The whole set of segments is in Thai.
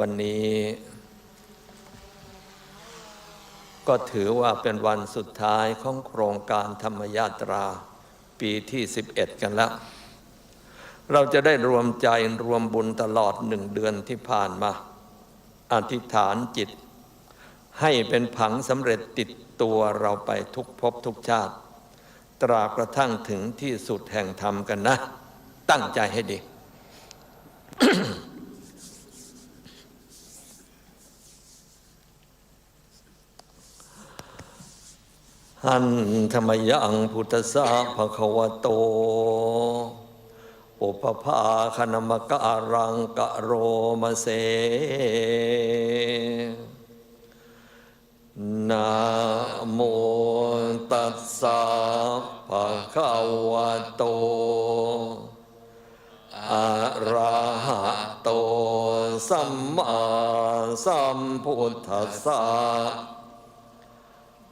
วันนี้ก็ถือว่าเป็นวันสุดท้ายของโครงการธรรมยาตราปีที่ 11 กันแล้ว เราจะได้รวมใจรวมบุญตลอดหนึ่งเดือนที่ผ่านมา อธิษฐานจิต ให้เป็นผังสำเร็จติดตัวเราไปทุกภพทุกชาติ ตรากระทั่งถึงที่สุดแห่งธรรมกันนะ ตั้งใจให้ดี หันธรรมยังพุทธสาภควโต อุปภาคณมการังกะโรมเสนะโมตัสสะภะคะวะโต อะระหะโต สัมมาสัมพุทธัสสะ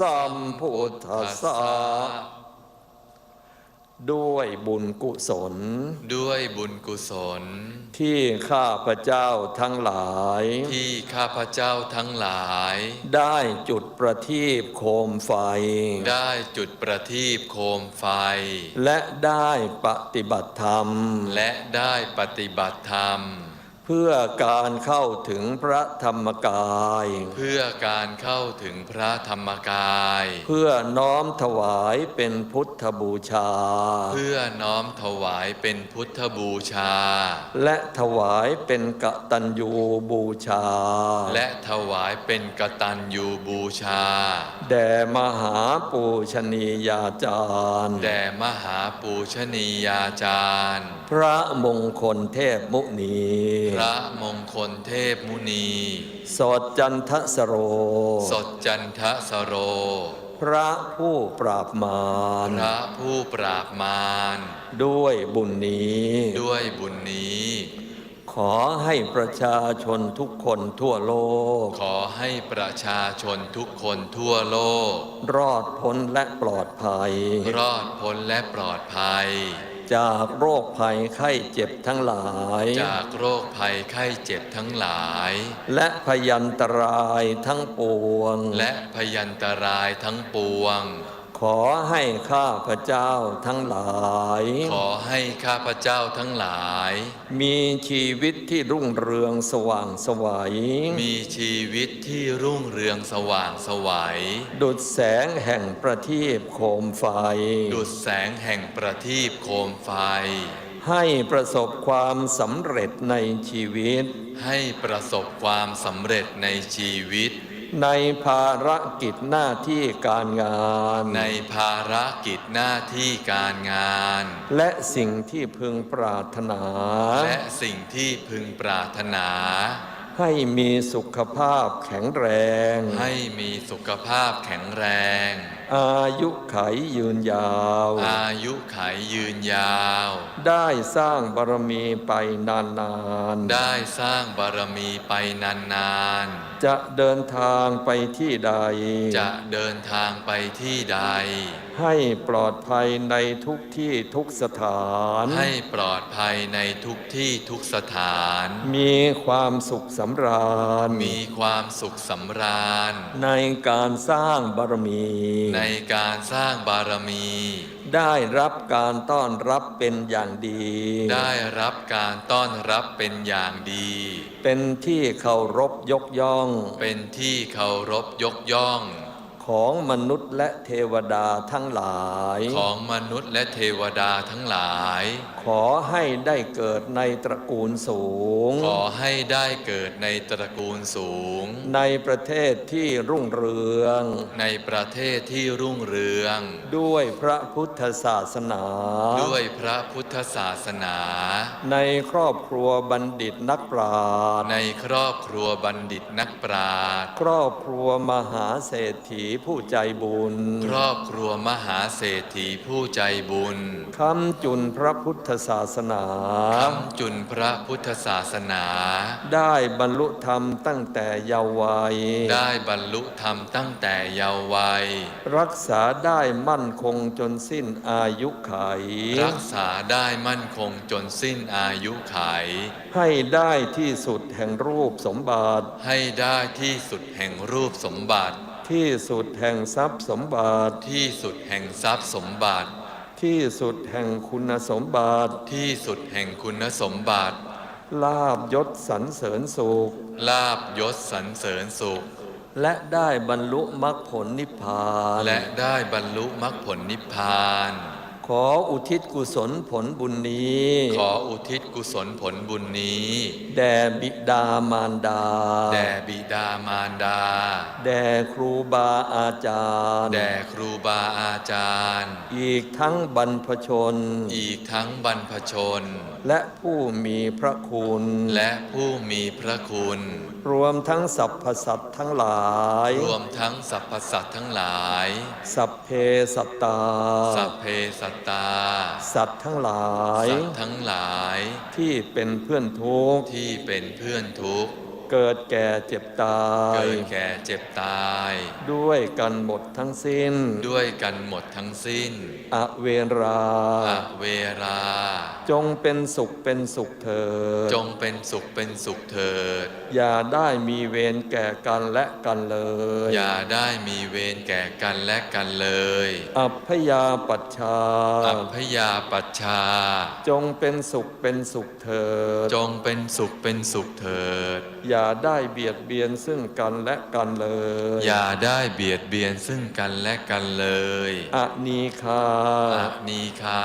สัมพุทธัสสะด้วยบุญกุศล ด้วยบุญกุศล ที่ข้าพเจ้าทั้งหลาย ที่ข้าพเจ้าทั้งหลาย ได้จุดประทีปโคมไฟ ได้จุดประทีปโคมไฟ และได้ปฏิบัติธรรม และได้ปฏิบัติธรรม เพื่อการเข้าถึงพระธรรมกาย เพื่อการเข้าถึงพระธรรมกาย เพื่อน้อมถวายเป็นพุทธบูชา เพื่อน้อมถวายเป็นพุทธบูชา และถวายเป็นกตัญญูบูชา และถวายเป็นกตัญญูบูชา แด่มหาปูชนียาจารย์ แด่มหาปูชนียาจารย์ พระมงคลเทพมุนีพระมงคลเทพมุนี สดจันทสโร สดจันทสโร พระผู้ปราบมารพระผู้ปราบมารด้วยบุญนี้ ด้วยบุญนี้ ขอให้ประชาชนทุกคนทั่วโลก ขอให้ประชาชนทุกคนทั่วโลก รอดพ้นและปลอดภัย รอดพ้นและปลอดภัย จากโรคภัยไข้เจ็บทั้งหลาย จากโรคภัยไข้เจ็บทั้งหลาย และพยันตรายทั้งปวง และพยันตรายทั้งปวง ขอให้ข้าพระเจ้าทั้งหลาย ขอให้ข้าพเจ้าทั้งหลาย มีชีวิตที่รุ่งเรืองสว่างไสวัย มีชีวิตที่รุ่งเรืองสว่างไสวัย ดุดแสงแห่งประทีปโคมไฟ ดุดแสงแห่งประทีปโคมไฟ ให้ประสบความสำเร็จในชีวิต ให้ประสบความสำเร็จในชีวิต ในภารกิจหน้าที่การงาน ในภารกิจหน้าที่การงาน และสิ่งที่พึงปรารถนา และสิ่งที่พึงปรารถนา ให้มีสุขภาพแข็งแรง ให้มีสุขภาพแข็งแรง อายุไขยืนยาว อายุขัยยืนยาว ได้สร้างบารมีไปนานๆ ได้สร้างบารมีไปนาน จะเดินทางไปที่ใดๆจะเดินทางไปที่ใด ให้ปลอดภัยในทุกที่ทุกสถาน ให้ปลอดภัยในทุกที่ทุกสถาน มีความสุขสำราญ มีความสุขสำราญ ในการสร้างบารมี ในการสร้างบารมี ได้รับการต้อนรับเป็นอย่างดี ได้รับการต้อนรับเป็นอย่างดี เป็นที่เคารพยกย่อง เป็นที่เคารพยกย่อง ของมนุษย์และเทวดาทั้งหลาย ของมนุษย์และเทวดาทั้งหลายขขอให้ได้เกิดในตระกูลสูง ขอให้ได้เกิดในตระกูลสูง ในประเทศที่รุ่งเรือง ในประเทศที่รุ่งเรือง ด้วยพระพุทธศาสนา ด้วยพระพุทธศาสนา ในครอบครัวบัณฑิตนักปราชญ์ในครอบครัวบัณฑิตนักปราชญ์ครอบครัวมหาเศรษฐีผู้ใจบุญ ครอบครัวมหาเศรษฐีผู้ใจบุญคำจุนพระพุทธศาสนาคำจุนพระพุทธศาสนา ได้บรรลุธรรมตั้งแต่เยาว์วัย ได้บรรลุธรรมตั้งแต่เยาว์วัย รักษาได้มั่นคงจนสิ้นอายุไข รักษาได้มั่นคงจนสิ้นอายุไข ให้ได้ที่สุดแห่งรูปสมบัติ ให้ได้ที่สุดแห่งรูปสมบัติ ที่สุดแห่งทรัพย์สมบัติ ที่สุดแห่งทรัพย์สมบัติ ที่สุดแห่งคุณสมบัติ ที่สุดแห่งคุณสมบัติ ลาบยศสรรเสริญสุข ลาบยศสรรเสริญสุข และได้บรรลุมรรคผลนิพพาน และได้บรรลุมรรคผลนิพพาน ขออุทิศกุศลผลบุญนี้ ขออุทิศกุศลผลบุญนี้ แด่บิดามารดา แด่บิดามารดา แด่ครูบาอาจารย์ แด่ครูบาอาจารย์ อีกทั้งบรรพชน อีกทั้งบรรพชน และผู้มีพระคุณ และผู้มีพระคุณ รวมทั้งสรรพสัตว์ทั้งหลาย รวมทั้งสรรพสัตว์ทั้งหลาย สัพเพสัตตา สัพเพสัตตา สัตว์ทั้งหลาย สัตว์ทั้งหลาย ที่เป็นเพื่อนทุกข์ที่เป็นเพื่อนทุกข์ เกิดแก่เจ็บตาย เกิดแก่เจ็บตาย ด้วยกันหมดทั้งสิ้น ด้วยกันหมดทั้งสิ้น อเวรา อเวรา จงเป็นสุขเป็นสุขเถิด จงเป็นสุขเป็นสุขเถิด อย่าได้มีเวรแก่กันและกันเลย อย่าได้มีเวรแก่กันและกันเลย อัพยาปัชชา อัพยาปัชชา จงเป็นสุขเป็นสุขเถิด จงเป็นสุขเป็นสุขเถิด อย่าได้เบียดเบียนซึ่งกันและกันเลย อย่าได้เบียดเบียนซึ่งกันและกันเลยอนีคาอะนีคา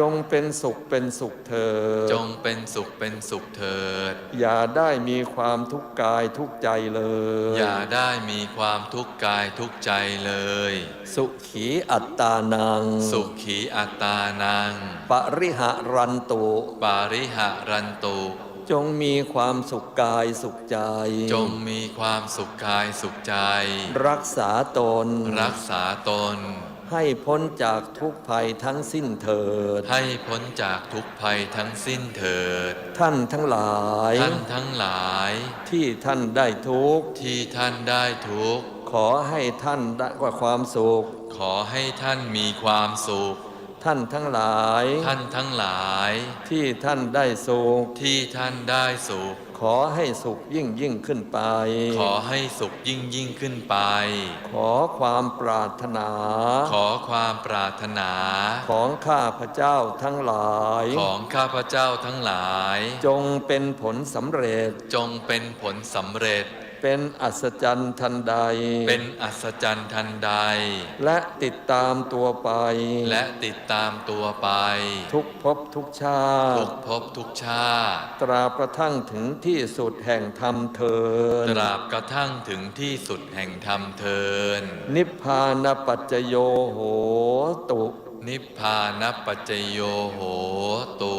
จงเป็นสุขเป็นสุขเถิดจงเป็นสุขเป็นสุขเถิด อย่าได้มีความทุกข์กายทุกข์ใจเลย อย่าได้มีความทุกข์กายทุกข์ใจเลย สุขีอัตตานัง สุขีอัตตานัง ปริหะรันตุ ปาริหะรันตุ จงมีความสุขกายสุขใจ จงมีความสุขกายสุขใจ รักษาตน รักษาตน ให้พ้นจากทุกภัยทั้งสิ้นเถิด ให้พ้นจากทุกภัยทั้งสิ้นเถิด ท่านทั้งหลาย ท่านทั้งหลาย ที่ท่านได้ทุกข์ที่ท่านได้ทุกข์ขอให้ท่านได้ความสุข ขอให้ท่านมีความสุข ท่านทั้งหลาย ท่านทั้งหลาย ที่ท่านได้สุขที่ท่านได้สุข ขอให้สุขยิ่งยิ่งขึ้นไป ขอให้สุขยิ่งยิ่งขึ้นไป ขอความปรารถนา ขอความปรารถนา ของข้าพระเจ้าทั้งหลาย ของข้าพเจ้าทั้งหลาย จงเป็นผลสำเร็จ จงเป็นผลสำเร็จ เป็นอัศจรรย์ทันใด เป็นอัศจรรย์ทันใด และติดตามตัวไป และติดตามตัวไป ทุกภพทุกชาทุติกภพทุกชาติ ตราบกระทั่งถึงที่สุดแห่งธรรมเทินตราบกระทั่งถึงที่สุดแห่งธรรมเทินนิพพานปัจจโยโหตุ นิพพานปัจจโยโหตุ